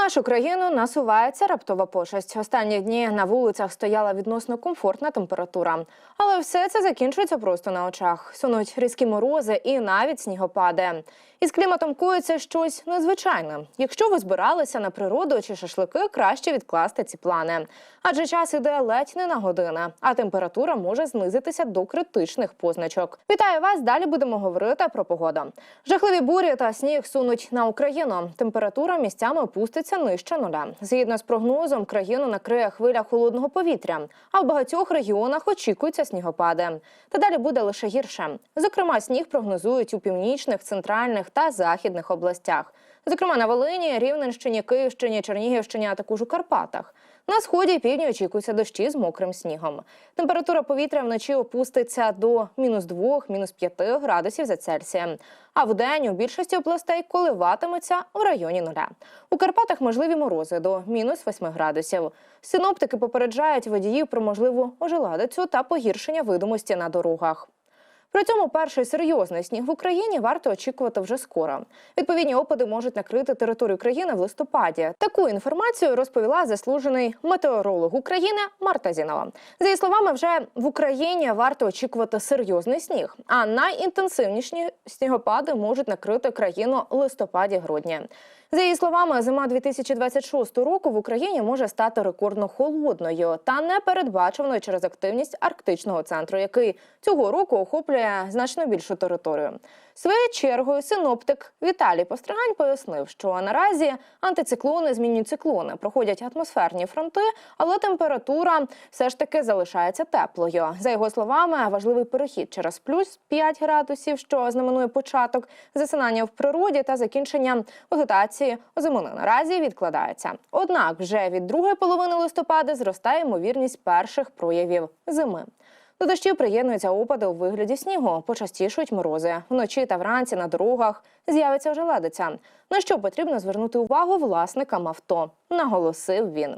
нашу країну насувається раптова пошесть. Останні дні на вулицях стояла відносно комфортна температура. Але все це закінчується просто на очах. Сунуть різкі морози і навіть снігопади. Із кліматом коїться щось незвичайне. Якщо ви збиралися на природу чи шашлики, краще відкласти ці плани. Адже час іде ледь не на години, а температура може знизитися до критичних позначок. Вітаю вас! Далі будемо говорити про погоду. Жахливі бурі та сніг сунуть на Україну. Температура місцями опуститься нижче нуля. Згідно з прогнозом, країну накриє хвиля холодного повітря, а в багатьох регіонах очікуються снігопади. Та далі буде лише гірше. Зокрема, сніг прогнозують у північних, центральних та західних областях. Зокрема, на Волині, Рівненщині, Київщині, Чернігівщині, а також у Карпатах. На сході і півдні очікуються дощі з мокрим снігом. Температура повітря вночі опуститься до мінус 2, мінус 5 градусів за Цельсієм. А вдень у більшості областей коливатиметься в районі нуля. У Карпатах можливі морози до мінус 8 градусів. Синоптики попереджають водіїв про можливу ожеладицю та погіршення видимості на дорогах. При цьому перший серйозний сніг в Україні варто очікувати вже скоро. Відповідні опади можуть накрити територію країни в листопаді. Таку інформацію розповіла заслужений метеоролог України Марта Зінова. За її словами, вже в Україні варто очікувати серйозний сніг. А найінтенсивніші снігопади можуть накрити країну листопаді-грудні. За її словами, зима 2026 року в Україні може стати рекордно холодною та непередбачуваною через активність арктичного центру, який цього року охоплює значно більшу територію. Своєю чергою синоптик Віталій Постригань пояснив, що наразі антициклони змінюють циклони, проходять атмосферні фронти, але температура все ж таки залишається теплою. За його словами, важливий перехід через плюс 5 градусів, що знаменує початок засинання в природі та закінчення вегетації озимини наразі відкладається. Однак вже від другої половини листопада зростає ймовірність перших проявів зими. До дощів приєднуються опади у вигляді снігу, почастішують морози. Вночі та вранці на дорогах з'явиться ожеледиця. На що потрібно звернути увагу власникам авто, наголосив він.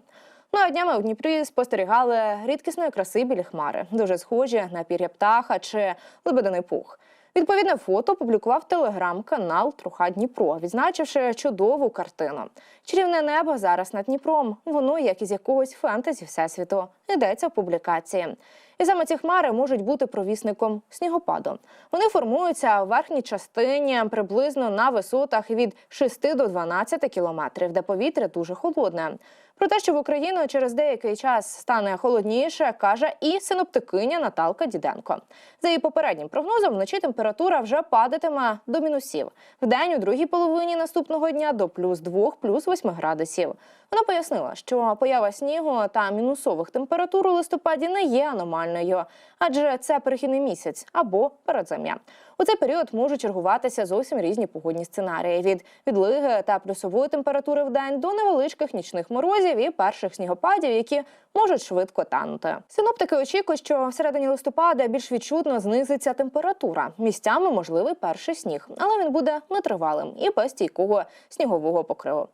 Ну а днями у Дніпрі спостерігали рідкісної краси білі хмари, дуже схожі на пір'я птаха чи лебединий пух. Відповідне фото публікував телеграм-канал Труха Дніпро, відзначивши чудову картину. Чарівне небо зараз над Дніпром. Воно, як із якогось фентезі всесвіту, йдеться в публікації. І саме ці хмари можуть бути провісником снігопаду. Вони формуються в верхній частині приблизно на висотах від 6 до 12 кілометрів, де повітря дуже холодне. Про те, що в Україну через деякий час стане холодніше, каже і синоптикиня Наталка Діденко. За її попереднім прогнозом, вночі температура вже падатиме до мінусів. Вдень у другій половині наступного дня до плюс 2, плюс 8 градусів. Вона пояснила, що поява снігу та мінусових температур у листопаді не є аномальною, адже це перехідний місяць або передзем'я. У цей період можуть чергуватися зовсім різні погодні сценарії від відлиги та плюсової температури в день до невеличких нічних морозів і перших снігопадів, які можуть швидко танути. Синоптики очікують, що всередині листопада більш відчутно знизиться температура. Місцями можливий перший сніг, але він буде нетривалим і без стійкого снігового покриву.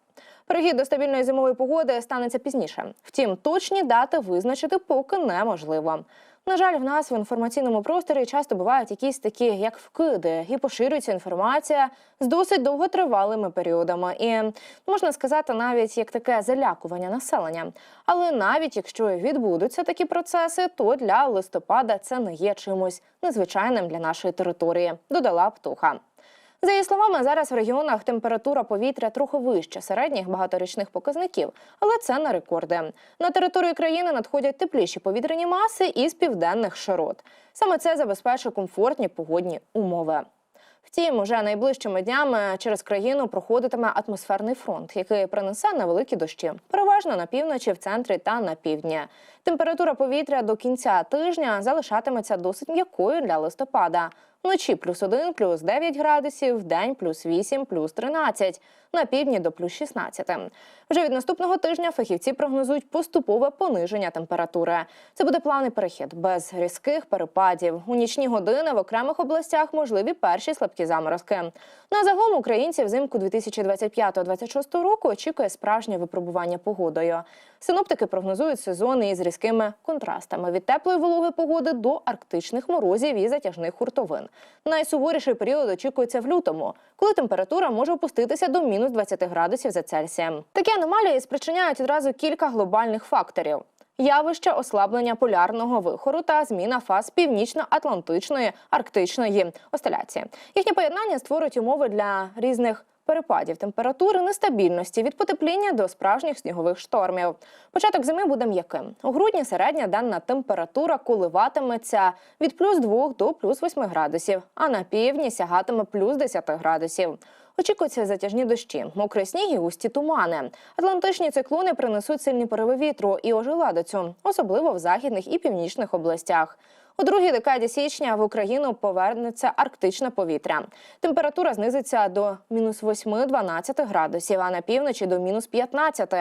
Перехід до стабільної зимової погоди станеться пізніше. Втім, точні дати визначити поки неможливо. На жаль, в нас в інформаційному просторі часто бувають якісь такі, як вкиди, і поширюється інформація з досить довготривалими періодами, і можна сказати, навіть як таке залякування населення. Але навіть якщо відбудуться такі процеси, то для листопада це не є чимось незвичайним для нашої території. Додала птуха. За її словами, зараз в регіонах температура повітря трохи вище середніх багаторічних показників, але це не рекорди. На територію країни надходять тепліші повітряні маси із південних широт. Саме це забезпечує комфортні погодні умови. Втім, уже найближчими днями через країну проходитиме атмосферний фронт, який принесе невеликі дощі, переважно на півночі, в центрі та на півдні. Температура повітря до кінця тижня залишатиметься досить м'якою для листопада. Вночі плюс 1, плюс 9 градусів, вдень плюс 8, плюс 13, на півдні до плюс 16. Вже від наступного тижня фахівці прогнозують поступове пониження температури. Це буде плавний перехід без різких перепадів. У нічні години в окремих областях можливі перші слабкі заморозки. На загалом українців взимку 2025-2026 року очікує справжнє випробування погодою. Синоптики прогнозують сезони із різкими контрастами від теплої вологи погоди до арктичних морозів і затяжних хуртовин. Найсуворіший період очікується в лютому, коли температура може опуститися до мінус 20 градусів за Цельсієм. Такі аномалії спричиняють одразу кілька глобальних факторів. Явище ослаблення полярного вихору та зміна фаз північно-атлантичної арктичної остеляції. Їхнє поєднання створить умови для різних перепадів температури, нестабільності від потепління до справжніх снігових штормів. Початок зими буде м'яким. У грудні середня денна температура коливатиметься від плюс 2 до плюс 8 градусів, а на півдні сягатиме плюс 10 градусів. Очікуються затяжні дощі, мокрий сніг і густі тумани. Атлантичні циклони принесуть сильні пориви вітру і ожеладицю, особливо в західних і північних областях. У другій декаді січня в Україну повернеться арктичне повітря. Температура знизиться до мінус 8-12 градусів, а на півночі до мінус 15.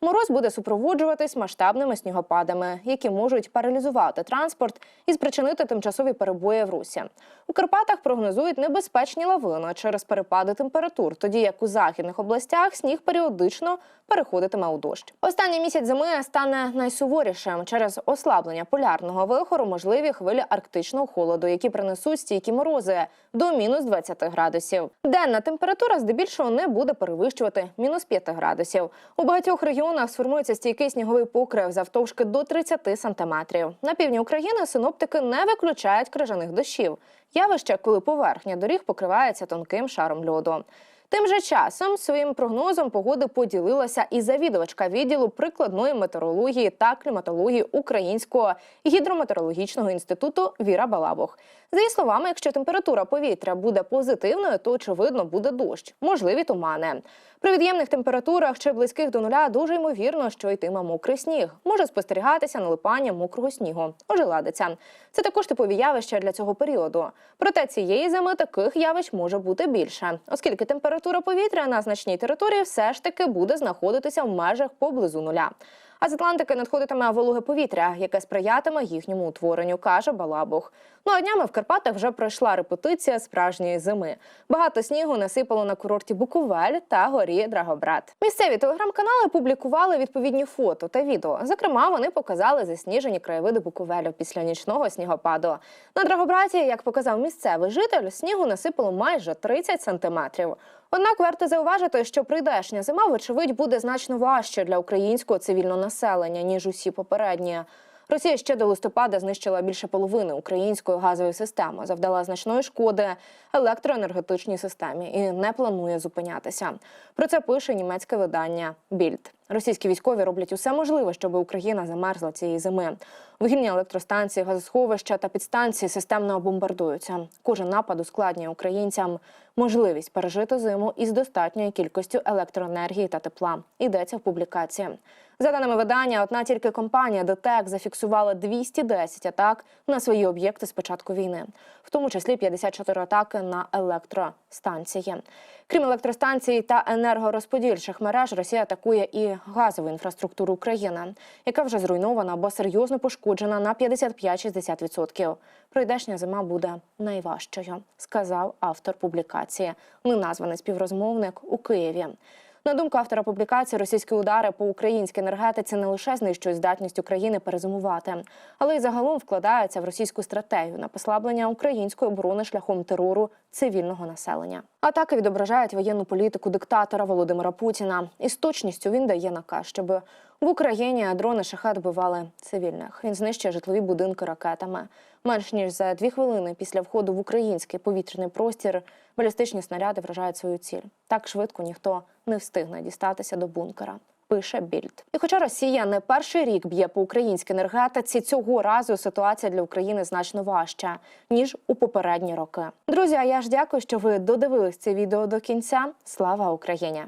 Мороз буде супроводжуватись масштабними снігопадами, які можуть паралізувати транспорт і спричинити тимчасові перебої в русі. У Карпатах прогнозують небезпечні лавини через перепади температур, тоді як у західних областях сніг періодично переходитиме у дощ. Останній місяць зими стане найсуворішим через ослаблення полярного вихору, можливі хвилі арктичного холоду, які принесуть стійкі морози до мінус 20 градусів. Денна температура здебільшого не буде перевищувати мінус 5 градусів. У багатьох регіонах сформується стійкий сніговий покрив завтовшки до 30 сантиметрів. На півдні України синоптики не виключають крижаних дощів. Явище, коли поверхня доріг покривається тонким шаром льоду. Тим же часом своїм прогнозом погоди поділилася і завідувачка відділу прикладної метеорології та кліматології Українського гідрометеорологічного інституту Віра Балабух. За її словами, якщо температура повітря буде позитивною, то очевидно буде дощ, можливі тумани. При від'ємних температурах чи близьких до нуля дуже ймовірно, що йтиме мокрий сніг. Може спостерігатися налипання мокрого снігу. Ожеладиця. Це також типові явища для цього періоду. Проте цієї зими таких явищ може бути більше, оскільки температура повітря на значній території все ж таки буде знаходитися в межах поблизу нуля. А з Атлантики надходитиме вологе повітря, яке сприятиме їхньому утворенню, каже Балабух. Ну а днями в Карпатах вже пройшла репетиція справжньої зими. Багато снігу насипало на курорті Буковель та горі Драгобрат. Місцеві телеграм-канали публікували відповідні фото та відео. Зокрема, вони показали засніжені краєвиди Буковелю після нічного снігопаду. На Драгобраті, як показав місцевий житель, снігу насипало майже 30 сантиметрів. Однак варто зауважити, що прийдешня зима, вочевидь, буде значно важче для українського цивільного населення ніж усі попередні. Росія ще до листопада знищила більше половини української газової системи, завдала значної шкоди електроенергетичній системі і не планує зупинятися. Про це пише німецьке видання Більд. Російські військові роблять усе можливе, щоб Україна замерзла цієї зими. Вугільні електростанції, газосховища та підстанції системно бомбардуються. Кожен напад ускладнює українцям можливість пережити зиму із достатньою кількістю електроенергії та тепла. Йдеться в публікації. За даними видання, одна тільки компанія ДТЕК зафіксувала 210 атак на свої об'єкти з початку війни, в тому числі 54 атаки на електростанції. Крім електростанцій та енергорозподільчих мереж, Росія атакує і газову інфраструктуру України, яка вже зруйнована або серйозно пошкоджена на 55-60%. Прийдешня зима буде найважчою, сказав автор публікації, неназваний співрозмовник у Києві. На думку автора публікації, російські удари по українській енергетиці не лише знищують здатність України перезимувати, але й загалом вкладаються в російську стратегію на послаблення української оборони шляхом терору цивільного населення. Атаки відображають воєнну політику диктатора Володимира Путіна. І з точністю він дає наказ, щоб в Україні дрони шахет вбивали цивільних. Він знищує житлові будинки ракетами. Менш ніж за дві хвилини після входу в український повітряний простір балістичні снаряди вражають свою ціль. Так швидко ніхто не встигне дістатися до бункера. Пише більд, і хоча Росія не перший рік б'є по українській енергетиці, цього разу ситуація для України значно важча ніж у попередні роки. Друзі, а я ж дякую, що ви додивились це відео до кінця. Слава Україні!